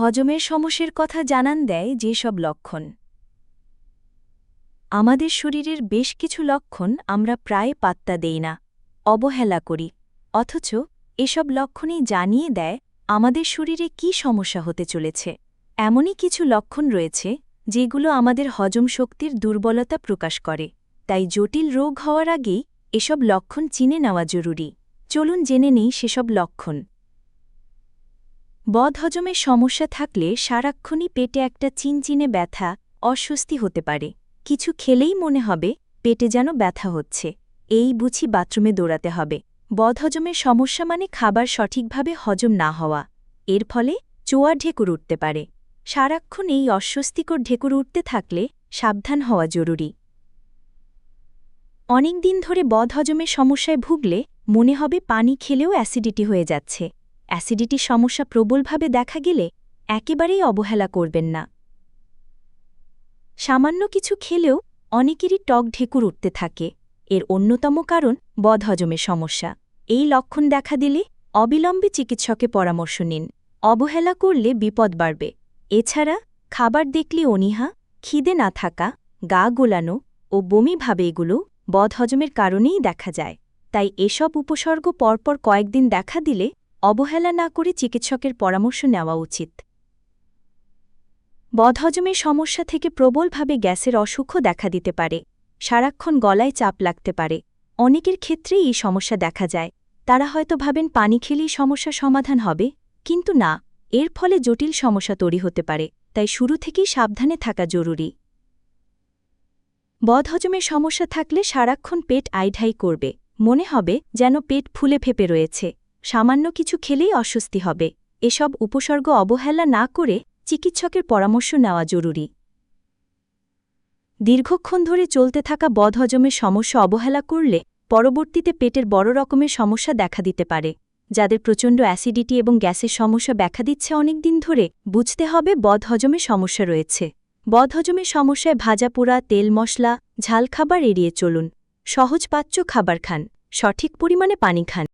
হজমের সমস্যার কথা জানান দেয় যেসব লক্ষণ। আমাদের শরীরের বেশ কিছু লক্ষণ আমরা প্রায় পাত্তা দেই না, অবহেলা করি, অথচ এসব লক্ষণই জানিয়ে দেয় আমাদের শরীরে কি সমস্যা হতে চলেছে। এমনই কিছু লক্ষণ রয়েছে যেগুলো আমাদের হজম শক্তির দুর্বলতা প্রকাশ করে, তাই জটিল রোগ হওয়ার আগেই এসব লক্ষণ চিনে নেওয়া জরুরি। চলুন জেনে নেই সেসব লক্ষণ। বদহজমের সমস্যা থাকলে সারাক্ষণই পেটে একটা চিনচিনে ব্যথা, অস্বস্তি হতে পারে। কিছু খেলেই মনে হবে পেটে যেন ব্যথা হচ্ছে। এই বুঝি বাথরুমে দৌড়াতে হবে। বদহজমের সমস্যা মানে খাবার সঠিকভাবে হজম না হওয়া। এর ফলে চোয়ার ঢেকুর উঠতে পারে। সারাক্ষণ এই অস্বস্তিকর ঢেকুর উঠতে থাকলে সাবধান হওয়া জরুরি। অনেক দিন ধরে বদহজমের সমস্যায় ভুগলে মনে হবে পানি খেলেও অ্যাসিডিটি হয়ে যাচ্ছে। অ্যাসিডিটির সমস্যা প্রবলভাবে দেখা গেলে একেবারেই অবহেলা করবেন না। সামান্য কিছু খেলেও অনেকেরই টক ঢেকুর উঠতে থাকে। এর অন্যতম কারণ বদহজমের সমস্যা। এই লক্ষণ দেখা দিলে অবিলম্বে চিকিৎসকে পরামর্শ নিন। অবহেলা করলে বিপদ বাড়বে। এছাড়া খাবার দেখলে অনীহা, খিদে না থাকা, গা গোলানো ও বমি ভাবে এগুলো বদহজমের কারণেই দেখা যায়। তাই এসব উপসর্গ পরপর কয়েকদিন দেখা দিলে অবহেলা না করে চিকিৎসকের পরামর্শ নেওয়া উচিত। বদহজমের সমস্যা থেকে প্রবলভাবে গ্যাসের অসুখও দেখা দিতে পারে। সারাক্ষণ গলায় চাপ লাগতে পারে। অনেকের ক্ষেত্রেই এই সমস্যা দেখা যায়। তারা হয়তো ভাবেন, পানি খেলেই সমস্যা সমাধান হবে? কিন্তু না। এর ফলে জটিল সমস্যা তৈরি হতে পারে। তাই শুরু থেকেই সাবধানে থাকা জরুরি। বদহজমের সমস্যা থাকলে সারাক্ষণ পেট আইঢাই করবে। মনে হবে যেন পেট ফুলে ফেপে রয়েছে। সামান্য কিছু খেলেই অস্বস্তি হবে। এসব উপসর্গ অবহেলা না করে চিকিৎসকের পরামর্শ নেওয়া জরুরি। দীর্ঘক্ষণ ধরে চলতে থাকা বদহজমের সমস্যা অবহেলা করলে পরবর্তীতে পেটের বড় রকমের সমস্যা দেখা দিতে পারে, যাদের প্রচণ্ড অ্যাসিডিটি এবং গ্যাসের সমস্যা দেখা দিচ্ছে অনেক দিন ধরে। বুঝতে হবে বদহজমের সমস্যা রয়েছে। বদহজমের সমস্যায় ভাজা পোড়া, তেল মশলা, ঝাল খাবার এড়িয়ে চলুন। সহজপাচ্য খাবার খান। সঠিক পরিমাণে পানি খান।